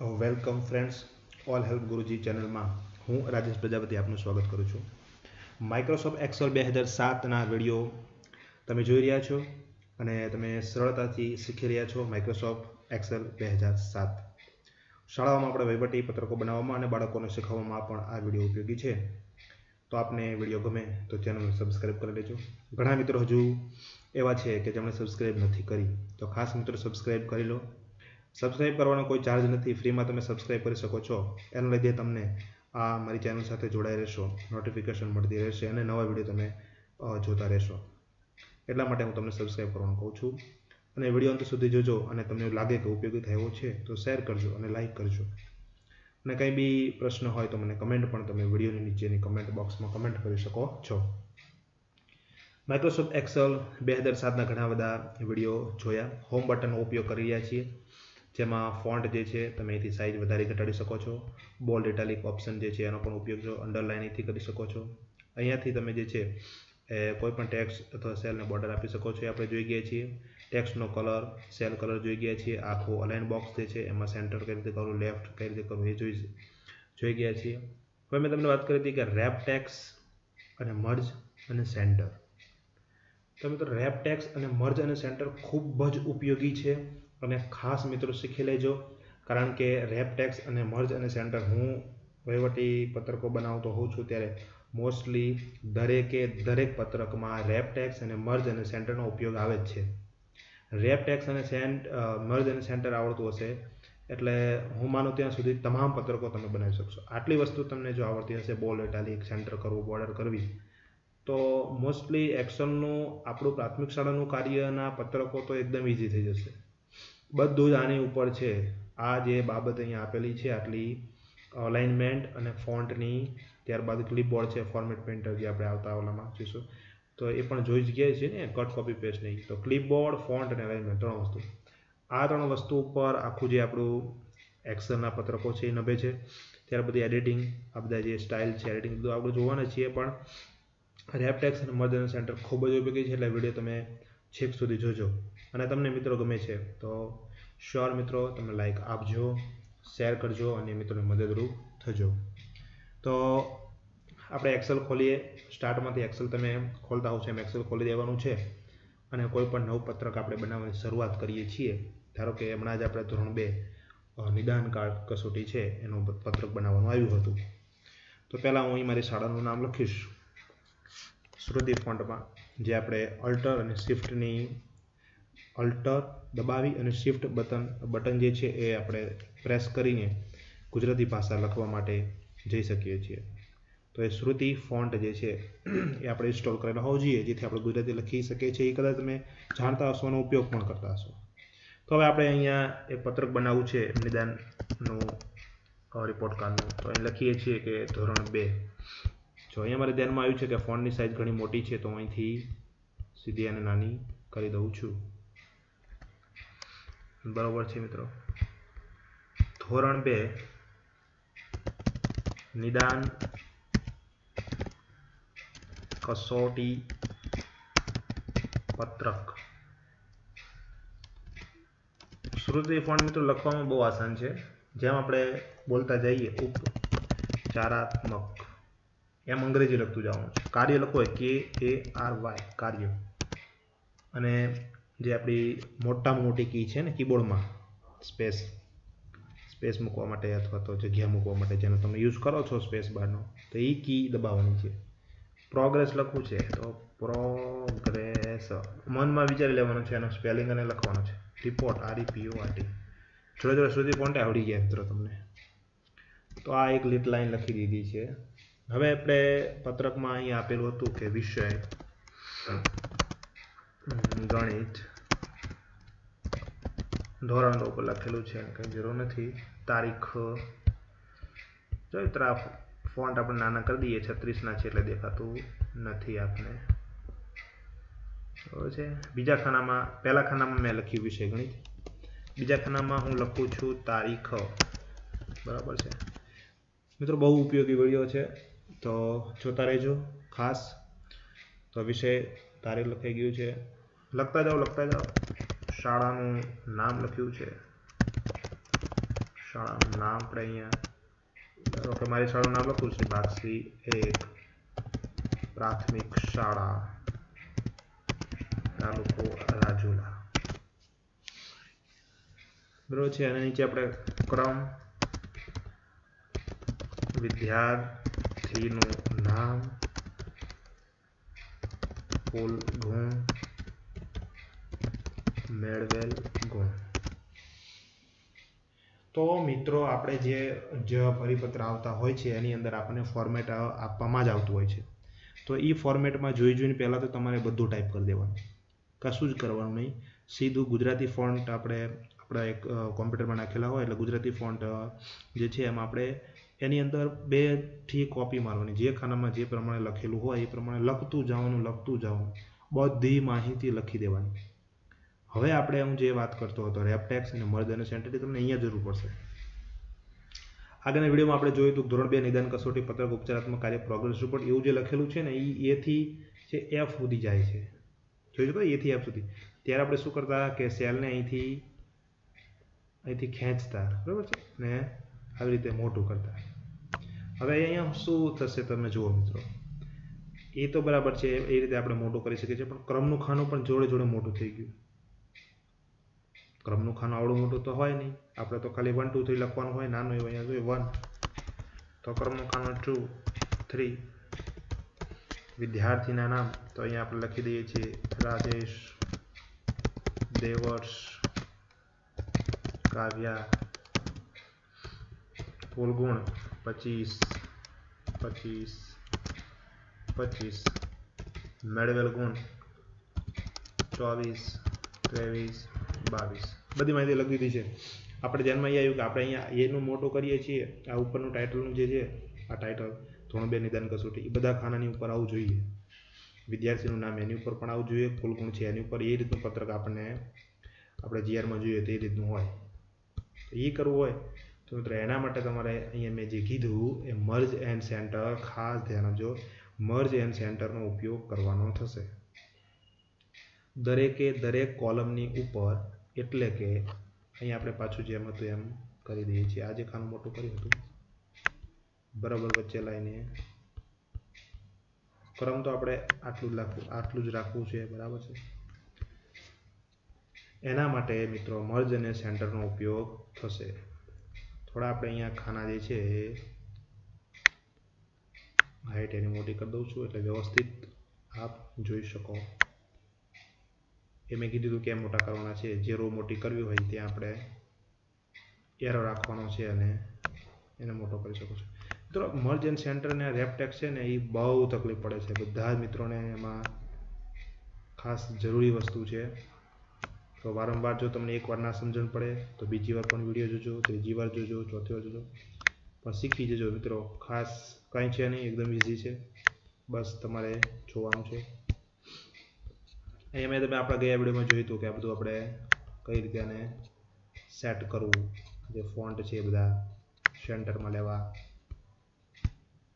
Welcome friends all help Guruji ચેનલમાં હું રાજેશ પ્રજાપતિ આપનું સ્વાગત કરું છું. માઇક્રોસોફ્ટ એક્સેલ બે હજાર સાતના વીડિયો તમે જોઈ રહ્યા છો અને તમે સરળતાથી શીખી રહ્યા છો માઇક્રોસોફ્ટ એક્સેલ બે હજાર સાત. શાળાઓમાં આપણે વહીવટી પત્રકો બનાવવામાં અને બાળકોને શીખવવામાં પણ આ વીડિયો ઉપયોગી છે. તો આપને વીડિયો ગમે તો ચેનલને સબસ્ક્રાઈબ કરી લેજો. ઘણા મિત્રો હજુ એવા છે કે જેમણે સબસ્ક્રાઈબ નથી કરી. તો ખાસ મિત્રો સબસ્ક્રાઈબ કરી લો. સબસ્ક્રાઈબ કરવાનો કોઈ ચાર્જ નથી ફ્રીમાં તમે સબસ્ક્રાઈબ કરી શકો છો. એના લીધે તમને આ મારી ચેનલ સાથે જોડાઈ રહેશો નોટિફિકેશન મળતી રહેશે અને નવા વીડિયો તમે જોતા રહેશો. એટલા માટે હું તમને સબસ્ક્રાઇબ કરવાનું કહું છું. અને વીડિયો અંત સુધી જોજો અને તમને લાગે કે ઉપયોગી થયો છે, તો શેર કરજો અને લાઇક કરજો. અને કંઈ બી પ્રશ્ન હોય તો મને કમેન્ટ પણ તમે વિડીયોની નીચેની કમેન્ટ બોક્સમાં કમેન્ટ કરી શકો છો. માઇક્રોસોફ્ટ એક્સેલ બે હજાર સાતના ઘણા બધા વીડિયો જોયા. હોમ બટનનો ઉપયોગ કરી રહ્યા છીએ. જેમાં ફોન્ટ જે છે, તમે અહીંથી સાઇઝ વધારી ઘટાડી શકો છો. બોલ્ડ ઇટાલિક ઓપ્શન જે છે, એનો પણ ઉપયોગ જો અંડરલાઇનથી કરી શકો છો. અહીંયાથી તમે જે છે, એ કોઈ પણ ટેક્સ અથવા સેલને બોર્ડર આપી શકો છો. એ આપણે જોઈ ગયા છીએ. ટેક્સનો કલર સેલ કલર જોઈ ગયા છીએ. આખું અલાઇન બોક્સ જે છે, એમાં સેન્ટર કઈ રીતે કરવું લેફ્ટ કઈ રીતે કરવું, એ જોઈ જોઈ ગયા છીએ. હવે મેં તમને વાત કરી હતી કે રેપ ટેક્સ અને મર્જ અને સેન્ટર તમે તો રેપ ટેક્સ અને મર્જ અને સેન્ટર ખૂબ જ ઉપયોગી છે. અને ખાસ મિત્રો શીખી લેજો, કારણ કે રેપ ટેક્સ અને મર્જ અને સેન્ટર હું વહીવટી પત્રકો બનાવતો હોઉં છું ત્યારે મોસ્ટલી દરેકે દરેક પત્રકમાં રેપ ટેક્સ અને મર્જ અને સેન્ટરનો ઉપયોગ આવે જ છે. રેપ ટેક્સ અને સેન્ટ મર્જ અને સેન્ટર આવડતું હશે, એટલે હું માનું ત્યાં સુધી તમામ પત્રકો તમે બનાવી શકશો. આટલી વસ્તુ તમને જો આવડતી હશે, બોલ, ઇટાલિક, સેન્ટર કરવું, બોર્ડર કરવી, તો મોસ્ટલી એક્શનનું, આપણું પ્રાથમિક શાળાનું કાર્યના પત્રકો તો એકદમ ઇઝી થઈ જશે. બધું જ આની ઉપર છે. આ જે બાબત અહીંયા આપેલી છે, આટલી અલાઇનમેન્ટ અને ફોન્ટની ત્યારબાદ ક્લિપબોર્ડ છે ફોર્મેટ પેન્ટર જે આપણે આવતા ઓલામાં જોઈશું. તો એ પણ જોઈ જ ગયા છે ને કટ કોપી પેસ્ટ નહીં તો ક્લિપબોર્ડ ફોન્ટ અને અલાઇનમેન્ટ ત્રણ વસ્તુ. આ ત્રણ વસ્તુ ઉપર આખું જે આપણું એક્સેલના પત્રકો છે, એ નભે છે. ત્યાર બધી એડિટિંગ આ બધા જે સ્ટાઇલ છે એડિટિંગ બધું આપણે જોવાના છીએ, પણ રેપટેક્સ અને મર્જન સેન્ટર ખૂબ જ ઉપયોગી છે, એટલે વીડિયો તમે છેક સુધી જોજો. અને તમને મિત્રો ગમે છે, તો શ્યોર મિત્રો તમે લાઈક આપજો શેર કરજો અને મિત્રોને મદદરૂપ થજો. તો આપણે એક્સેલ ખોલીએ. સ્ટાર્ટમાંથી એક્સેલ તમે ખોલતા હો છો એમ એક્સેલ ખોલી દેવાનું છે. અને કોઈ પણ નવું પત્રક આપણે બનાવવાની શરૂઆત કરીએ છીએ. ધારો કે હમણાં જ આપણે ધોરણ બે નિદાન કાર્ડ કસોટી છે, એનું પત્રક બનાવવાનું આવ્યું હતું. તો પહેલાં હું અહીં મારી શાળાનું નામ લખીશ. શ્રુતિ ફોન્ટમાં જે આપણે અલ્ટર અને શિફ્ટની અલ્ટર દબાવી અને શિફ્ટ બટન બટન જે છે એ આપણે પ્રેસ કરીને ગુજરાતી ભાષા લખવા માટે જઈ શકીએ છીએ. તો એ શ્રુતિ ફોન્ટ જે છે એ આપણે ઇન્સ્ટોલ કરેલા હોવો જોઈએ, જેથી આપણે ગુજરાતી લખી શકીએ છીએ. એ કદાચ તમે જાણતા હશો અને ઉપયોગ પણ કરતા હશો. તો હવે આપણે અહીંયા એક પત્રક બનાવવું છે નિદાનનું રિપોર્ટ કાર્ડનું તો અહીં લખીએ છીએ કે ધોરણ બે. જો અહીંયા મારે ધ્યાનમાં આવ્યું છે કે ફોન્ટની સાઇઝ ઘણી મોટી છે, તો અહીંથી સીધી અને નાની કરી દઉં છું. બરોબર છે મિત્રો. ધોરણ બે, નિદાન, કસોટી, પત્રક. શ્રુતિ ફોન્ટ મિત્રો લખવામાં બહુ આસાન છે. જેમ આપણે બોલતા જઈએ ઉપચારાત્મક એમ અંગ્રેજી લખતું જવાનું છે. કાર્ય લખો કે, એ, આર, વાય, કાર્ય. અને જે આપણી મોટામાં મોટી કી છે ને, કીબોર્ડમાં સ્પેસ સ્પેસ મૂકવા માટે અથવા તો જગ્યા મૂકવા માટે જેનો તમે યુઝ કરો છો સ્પેસ બારનો, તો એ કી દબાવવાની છે. પ્રોગ્રેસ લખવું છે, તો પ્રોગ્રેસ. મનમાં વિચારી લેવાનું છે એનો સ્પેલિંગ અને લખવાનો છે. Report, R E P R T. જોડે જોડે સુધી પોઈન્ટ આવડી ગયા મિત્રો તમને. તો આ એક લીટ લાઈન લખી દીધી છે. હવે આપણે પત્રકમાં અહીં આપેલું હતું કે વિષય. ગણિત. ધોરણ ઉપર લખેલું છે કંઈ જરૂર નથી. તારીખ જોઈ તરા ફોન્ટ આપણે નાના કરી દઈએ, છત્રીસના છે એટલે દેખાતું નથી આપને. બરાબર છે? બીજા ખાનામાં, પહેલા ખાનામાં મેં લખ્યું વિષય ગણિત. બીજા ખાનામાં હું લખું છું તારીખ. બરાબર છે? મિત્રો બહુ ઉપયોગી વીડિયો છે. તો જોતા રહેજો ખાસ. તો વિષય તારીખ લખાઈ ગયું છે. લખતા જાઓ લખતા જાઓ. શાળાનું નામ લખ્યું છે. શાળાનું નામ આપણે અહીંયા, ધારો મારી શાળાનું નામ લખ્યું છે. બાક્ષી એક પ્રાથમિક શાળા, તાલુકો રાજુલા. બરોબર છે? અને નીચે આપણે ક્રમ, વિદ્યાર્થીનું નામ, કુલ ગુણ મેળવેલ ગુણ. તો મિત્રો, આપણે જે જ પરિપત્ર આવતા હોય છે, એની અંદર આપણને ફોર્મેટ આપવામાં જ આવતું હોય છે. તો એ ફોર્મેટમાં જોઈ જોઈને પહેલાં તો તમારે બધું ટાઈપ કરી દેવાનું. કશું જ કરવાનું નહીં. સીધું ગુજરાતી ફોન્ટ આપણે, આપણા એક કોમ્પ્યુટરમાં નાખેલા હોય, એટલે ગુજરાતી ફોન્ટ જે છે એમાં આપણે એની અંદર બેથી કોપી મારવાની. જે ખાનામાં જે પ્રમાણે લખેલું હોય, એ પ્રમાણે લખતું જવાનું લખતું જવાનું. બધી માહિતી લખી દેવાની. હવે આપણે હું જે વાત કરતો હતો રેપટેક્સ અને મર્જ અને તમને અહીંયા જરૂર પડશે. આગળના વિડીયોમાં આપણે જોયું હતું ધોરણ બે નિદાન કસોટી પત્રક ઉપચારાત્મક કાર્ય પ્રોગ્રેસ રિપોર્ટ એવું જે લખેલું છે ને એ એથી છે એફ સુધી જાય છે. જોઈ તો એથી એફ સુધી. ત્યારે આપણે શું કરતા કે સેલને અહીંથી અહીંથી ખેંચતા, બરાબર છે? ને આવી રીતે મોટું કરતા. હવે અહીંયા શું થશે તમે જુઓ મિત્રો. એ તો બરાબર છે, એ રીતે આપણે મોટું કરી શકીએ છીએ, પણ ક્રમનું ખાનું પણ જોડે જોડે મોટું થઈ ગયું. ક્રમનું ખાનું આવડું મોટું તો હોય નહીં. આપણે તો ખાલી વન ટુ થ્રી લખવાનું હોય, નાનું એવું અહીંયા જોઈએ વન તો ક્રમનું ખાનું ટુ થ્રી વિદ્યાર્થીના નામ, તો અહીંયા આપણે લખી દઈએ છીએ, રાજેશ, દેવર્ષ, કાવ્યા કુલ ગુણ પચીસ પચીસ પચીસ. મેળવેલ ગુણ, ચોવીસ, ત્રેવીસ, બાવીસ. બધી માહિતી લખી દીધી છે. આપણે ધ્યાનમાં એ આવ્યું કે આપણે અહીંયા એનું મોટું કરીએ છીએ. આ ઉપરનું ટાઇટલનું જે છે, આ ટાઇટલ ધોરણ બે નિદાન કસોટી એ બધા ખાનાની ઉપર આવવું જોઈએ. વિદ્યાર્થીનું નામ એની ઉપર પણ આવવું જોઈએ, કુલ ગુણ છે એની ઉપર. એ રીતનું પત્રક આપણને આપણે જીઆરમાં જોઈએ તે રીતનું હોય. તો એ કરવું હોય. તો મિત્રો, એના માટે તમારે અહીંયા મેં જે કીધું એ મર્જ એન્ડ સેન્ટર ખાસ ધ્યાન આપજો. મર્જ એન્ડ સેન્ટરનો ઉપયોગ કરવાનો થશે. દરેકે દરેક કોલમની ઉપર એટલે કે અહીંયા આપણે પાછું જેમ હતું એમ કરી દઈએ છીએ. આજે ખાનું મોટું કર્યું હતું, બરાબર વચ્ચે લાઈને. ક્રમ તો આપણે આટલું જ રાખવું, આટલું જ રાખવું છે, બરાબર છે. એના માટે મિત્રો મર્જ અને સેન્ટરનો ઉપયોગ થશે. થોડા આપણે અહીંયા ખાના જે છે એ હાઈટ એની મોટી કરી દઉં છું, એટલે વ્યવસ્થિત આપ જોઈ શકો. એ મેં કીધું કે મોટા કરવાના છે, જે રો મોટી કરવી હોય ત્યાં આપણે એરો રાખવાનો છે અને એને મોટો કરી શકો છો. મિત્રો, મર્જ એન્ડ સેન્ટર અને રેપટેક્સ છે ને એ બહુ તકલીફ પડે છે. બધા જ મિત્રોને એમાં ખાસ જરૂરી વસ્તુ છે. તો વારંવાર જો તમને એકવાર ના સમજણ પડે, તો બીજી વાર પણ વીડિયો જોજો, ત્રીજી વાર જોજો, ચોથી વાર જોજો. પણ શીખી જજો મિત્રો. ખાસ કાંઈ છે નહીં, એકદમ ઇઝી છે. બસ તમારે જોવાનું છે. અહીંયા તમે આપણા ગયા વિડીયોમાં જોયું હતું કે આ બધું આપણે કઈ રીતે આને સેટ કરવું. જે ફોન્ટ છે એ બધા સેન્ટરમાં લેવા.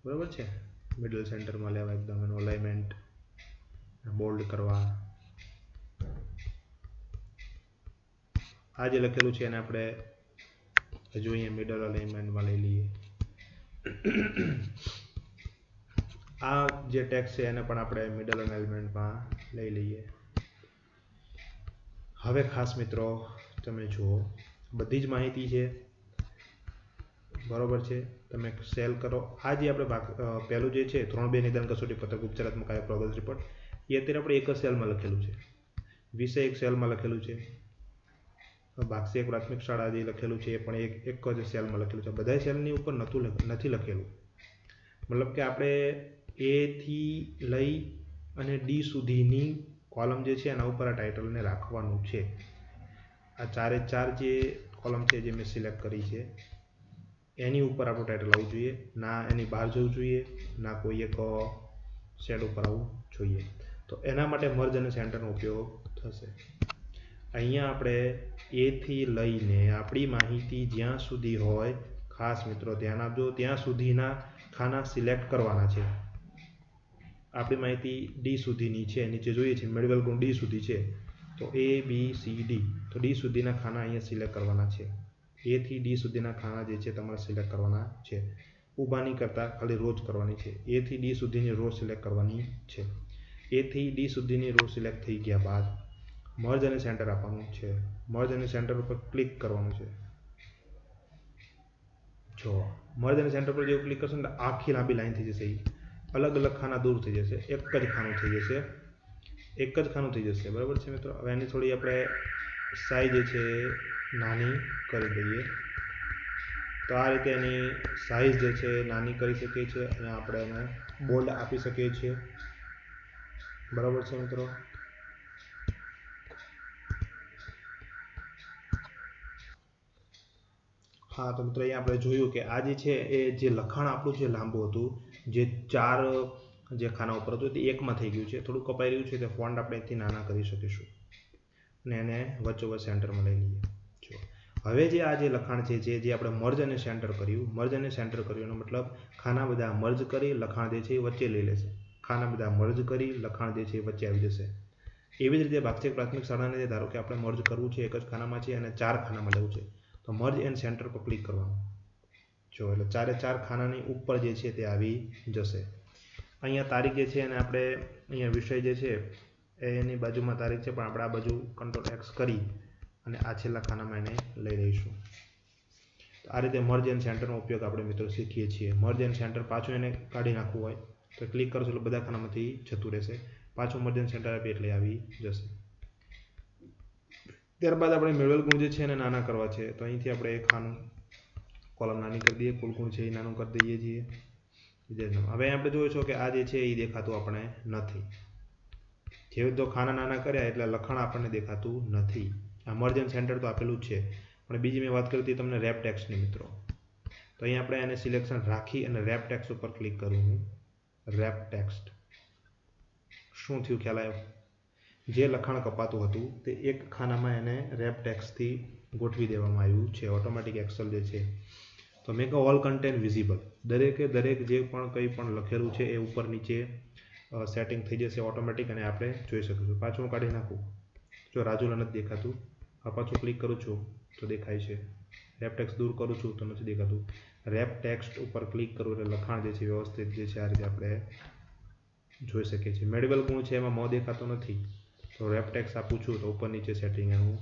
બરાબર છે? મિડલ સેન્ટરમાં લેવા એકદમ એનું અલાઇનમેન્ટ બોલ્ડ કરવા. આ જે લખેલું છે એને આપણે હજુ અહીંયા મિડલ અલાઇનમેન્ટમાં લઈ લઈએ. આ જે ટેક્સ છે એને પણ આપણે મિડલ અલાઇનમેન્ટમાં લઈ લઈએ. હવે ખાસ મિત્રો, તમે જુઓ, બધી જ માહિતી છે. બરોબર છે? તમે સેલ કરો. આ જે આપણે પહેલું જે છે, ત્રણ બે નિદાન કસોટી પત્રક ઉપચારાત્મક કાર્ય પ્રોગ્રેસ રિપોર્ટ એ અત્યારે આપણે એક જ સેલમાં લખેલું છે. વિષય એક સેલમાં લખેલું છે. બાક્ષી એક પ્રાથમિક શાળા જે લખેલું છે, એ પણ એક એક જ સેલમાં લખેલું છે. બધા સેલની ઉપર નહોતું નથી લખેલું. મતલબ કે આપણે એથી લઈ અને ડી સુધીની કોલમ જે છે એના ઉપર આ ટાઇટલને રાખવાનું છે. આ ચારે ચાર જે કોલમ છે જે મેં સિલેક્ટ કરી છે, એની ઉપર આપણું ટાઇટલ આવવું જોઈએ. ના એની બહાર જવું જોઈએ, ના કોઈ એક શેડ ઉપર આવવું જોઈએ. તો એના માટે મર્જ અને સેન્ટરનો ઉપયોગ થશે. અહીંયા આપણે એથી લઈને આપણી માહિતી જ્યાં સુધી હોય, ખાસ મિત્રો ધ્યાન આપજો, ત્યાં સુધીના ખાના સિલેક્ટ કરવાના છે. આપણી માહિતી ડી સુધીની છે નીચે જોઈએ છે, મેળવેલ ગુણ ડી સુધી છે, તો એ બી સી ડી તો ડી સુધીના ખાના અહીંયા સિલેક્ટ કરવાના છે. એથી ડી સુધીના ખાના જે છે, તમારે સિલેક્ટ કરવાના છે. ઊભાની કરતાં ખાલી રોજ કરવાની છે. એથી ડી સુધીની રો સિલેક્ટ કરવાની છે. એથી ડી સુધીની રો સિલેક્ટ થઈ ગયા બાદ મર્જ અને સેન્ટર આપવાનું છે. મર્જ અને સેન્ટર ઉપર ક્લિક કરવાનું છે. જો મર્જ અને સેન્ટર પર જેવું ક્લિક કરશો ને આખી લાંબી લાઈન થઈ જશે અલગ અલગ ખાના દૂર થઈ જશે. એક જ ખાનું થઈ જશે. એક જ ખાનું થઈ જશે. બરાબર છે મિત્રો? હવે એની થોડી આપણે સાઈઝ છે નાની કરી દઈએ. તો આ રીતે એની સાઈઝ જે છે નાની કરી શકીએ છીએ અને આપણે એને બોલ્ડ આપી શકીએ છીએ. બરાબર છે મિત્રો? હા, તો મિત્રો, અહીંયા આપણે જોયું કે આ જે છે એ જે લખાણ આપણું જે લાંબુ હતું. જે ચાર, જે ખાના ઉપર હતું, તે એકમાં થઈ ગયું છે. થોડું કપાઈ રહ્યું છે તે ફોન્ટ આપણે અહીંથી નાના કરી શકીશું. અને એને વચ્ચોવચ્ચ સેન્ટરમાં લઈ લઈએ. જો. હવે જે આ જે લખાણ છે, જે જે આપણે મર્જ અને સેન્ટર કર્યું, મર્જ અને સેન્ટર કર્યું, એનો મતલબ ખાના બધા મર્જ કરી, લખાણ જે છે એ વચ્ચે લઈ લેશે. ખાના બધા મર્જ કરી, લખાણ જે છે એ વચ્ચે આવી જશે. એવી જ રીતે ભાગચેક પ્રાથમિક શાળાને ધારો કે આપણે મર્જ કરવું છે, એક જ ખાનામાં છે અને ચાર ખાનામાં લેવું છે, તો મર્જ એન્ડ સેન્ટર પર ક્લિક કરવાનું. જો એટલે ચારે ચાર ખાનાની ઉપર જે છે તે આવી જશે. અહીંયા તારીખ જે છે એને આપણે અહીંયા વિષય જે છે એની બાજુમાં તારીખ છે, પણ આપણે આ બાજુ કંટ્રોલ એક્સ કરી અને આ છેલ્લા ખાનામાં એને લઈ લઈશું. આ રીતે મર્જ એન્ડ સેન્ટરનો ઉપયોગ આપણે મિત્રો શીખીએ છીએ. મર્જ એન્ડ સેન્ટર પાછું એને કાઢી નાખવું હોય તો ક્લિક કરશો એટલે બધા ખાનામાંથી જતું રહેશે. પાછું મર્જ એન્ડ સેન્ટર આપી એટલે આવી જશે. ત્યારબાદ આપણે મેળવેલ ગુણ જે છે એને નાના કરવા છે. તો અહીંથી આપણે ખાનું કોલમ નાની કરી દઈએ, કુલ ગુણ છે એ નાનું કરી દઈએ છીએ. હવે આપણે છો કે આ જે છે એ દેખાતું આપણે નથી. જેવી તો ખાના નાના કર્યા એટલે લખાણ આપણને દેખાતું નથી. આ મર્જ સેન્ટર તો આપેલું જ છે. પણ બીજી મેં વાત કરી હતી તમને રેપ ટેક્સની મિત્રો. તો અહીંયા આપણે એને સિલેક્શન રાખી અને રેપ ટેક્સ ઉપર ક્લિક કરું હું. રેપ ટેક્સ્ટ શું થયું ખ્યાલ આવ્યો? જે લખાણ કપાતું હતું તે એક ખાનામાં એને રેપ ટેક્સથી ગોઠવી દેવામાં આવ્યું છે. ઓટોમેટિક એક્સલ જે છે તો મેક ઓલ કન્ટેન્ટ વિઝિબલ દરેકે દરેક જે પણ કંઈ પણ લખેલું છે એ ઉપર નીચે સેટિંગ થઈ જશે ઓટોમેટિક અને આપણે જોઈ શકીશું. પાછું હું કાઢી નાખું. જો રાજુલા નથી દેખાતું આ પાછું ક્લિક કરું છું તો દેખાય છે. રેપ ટેક્સ દૂર કરું છું તો નથી દેખાતું. રેપ ટેક્સ્ટ ઉપર ક્લિક કરું એટલે લખાણ જે છે વ્યવસ્થિત જે છે આ રીતે આપણે જોઈ શકીએ છીએ. મેડિકલ ગુણ છે એમાં મ દેખાતો નથી. તો રેપ ટેક્સ આપું છું તો ઉપર નીચે સેટિંગ એનું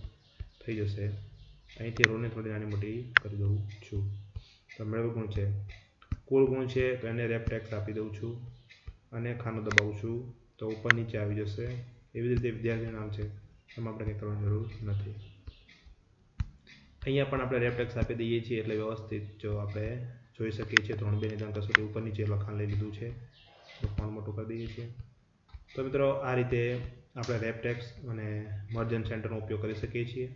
થઈ જશે. અહીંથી રોને થોડી નાની મોટી કરી દઉં છું. તો ગુણ છે. કુલ ગુણ છે તો એને રેપ ટેક્સ આપી દઉં છું અને ખાનું દબાવું છું. તો ઉપર નીચે આવી જશે. એવી રીતે વિદ્યાર્થીનું નામ છે. એમાં આપણે કંઈ કરવાની જરૂર નથી. અહીંયા પણ આપણે રેપ ટેક્સ આપી દઈએ છીએ એટલે વ્યવસ્થિત જો આપણે જોઈ શકીએ છીએ ત્રણ બે નિદાન કસોટી ઉપર નીચે લખાણ લઈ લીધું છે. તો ફોન મોટું કરી દઈએ છીએ. તો મિત્રો આ રીતે આપણે રેપ ટેક્સ અને મર્જન સેન્ટરનો ઉપયોગ કરી શકીએ છીએ.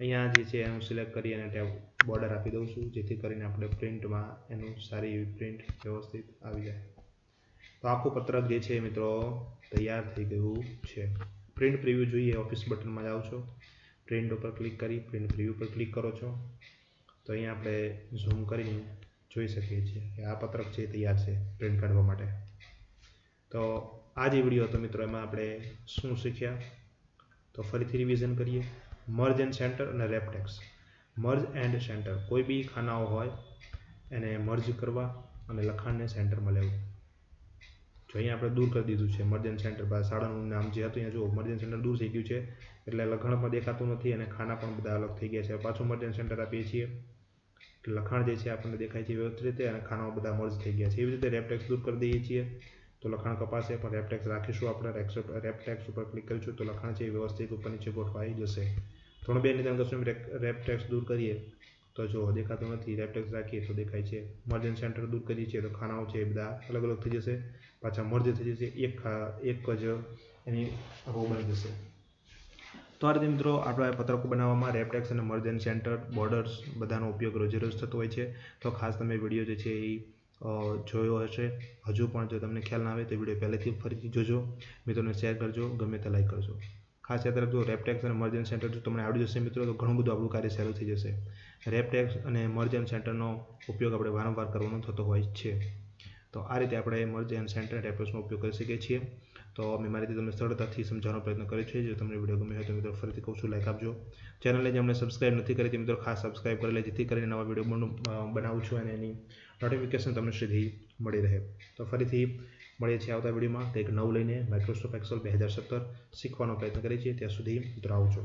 અહીંયા જે છે એનું સિલેક્ટ કરી અને ટેબ બોર્ડર આપી દઉં છું, જેથી કરીને આપણે પ્રિન્ટમાં એનું સારી એવી પ્રિન્ટ વ્યવસ્થિત આવી જાય. તો આખું પત્રક જે છે મિત્રો તૈયાર થઈ ગયું છે. પ્રિન્ટ પ્રિવ્યૂ જોઈએ ઓફિસ બટનમાં જાઓ છો. પ્રિન્ટ ઉપર ક્લિક કરી પ્રિન્ટ પ્રિવ્યૂ પર ક્લિક કરો છો. તો અહીંયા આપણે ઝૂમ કરીને જોઈ શકીએ છીએ કે આ પત્રક છે તૈયાર છે પ્રિન્ટ કાઢવા માટે. તો આ જે વીડિયો હતો મિત્રો, એમાં આપણે શું શીખ્યા? તો ફરીથી રિવિઝન કરીએ. મર્જ એન્ડ સેન્ટર અને રેપટેક્સ. Merge and centre. કોઈ બી ખાનાઓ હોય, એને મર્જ કરવા અને લખાણને સેન્ટરમાં લેવું. જો અહીંયા આપણે દૂર કરી દીધું છે, મર્જ સેન્ટર. બાદ શાળાનું નામ જે હતું અહીંયા જો મર્જ સેન્ટર દૂર થઈ ગયું છે, એટલે લખાણ પણ દેખાતું નથી અને ખાના પણ બધા અલગ થઈ ગયા છે. પાછું મર્જ એન્ડ સેન્ટર આપીએ છીએ. લખાણ જે છે આપણને દેખાય છે વ્યવસ્થિત રીતે અને ખાનાઓ બધા મર્જ થઈ ગયા છે. એવી રીતે રેપટેક્સ દૂર કરી દઈએ છીએ. તો લખાણ કપાશે, પણ રેપટેક્સ રાખીશું આપણે રેપટેક્સ ઉપર ક્લિક કરીશું તો લખાણ છે એ વ્યવસ્થિત ઉપર નીચે ગોઠવાઈ જશે. ત્રણ બે નિદાન કરશું રેપટેક્સ દૂર કરીએ, તો જો દેખાતું નથી રેપટેક્સ રાખીએ તો દેખાય છે. મર્જ સેન્ટર દૂર કરીએ છીએ તો ખાનાઓ છે એ બધા અલગ અલગ થઈ જશે. પાછા મર્જ થઈ જશે, એક એક જ એની રો બની જશે. તો આ રીતે મિત્રો આપણા પત્રકો બનાવવામાં રેપટેક્સ અને મર્જન સેન્ટર બોર્ડર્સ બધાનો ઉપયોગ રોજે રોજ થતો હોય છે. તો ખાસ તમે વીડિયો જે છે એ જોયો હશે. હજુ પણ જો તમને ખ્યાલ ના આવે તો વીડિયો પહેલેથી ફરીથી જોજો. મિત્રોને શેર કરજો. ગમે તે લાઈક કરજો. ખાસ યાદ રાખજો રેપટેક્સ અને મર્જન સેન્ટર જો તમને આવડી જશે મિત્રો, તો ઘણું બધું આપણું કાર્ય સહેલું થઈ જશે. રેપટેક્સ અને મર્જન સેન્ટરનો ઉપયોગ આપણે વારંવાર કરવાનો થતો હોય છે. તો આ રીતે આપણે મર્જન સેન્ટર રેપટેક્સનો ઉપયોગ કરી શકીએ છીએ. તો મેં મારી રીતે તમને સરળતાથી સમજાવવાનો પ્રયત્ન કર્યો છે. જો તમને વીડિયો ગમ્યો હોય તો મિત્રો ફરીથી કહું છું લાઈક આપજો. ચેનલને જે અમને સબસ્ક્રાઈબ નથી કરી તે મિત્રો ખાસ સબસ્ક્રાઈબ કરી લે જેથી કરીને નવા વીડિયો બનાવું છું અને એની નોટિફિકેશન તમને સીધી મળી રહે. તો ફરીથી મળીએ છીએ આવતા વિડીયોમાં. કંઈક નવું લઈને માઇક્રોસોફ્ટ એક્સેલ બે હજાર સત્તર શીખવાનો પ્રયત્ન કરીએ છીએ. ત્યાં સુધી મિત્રો આવજો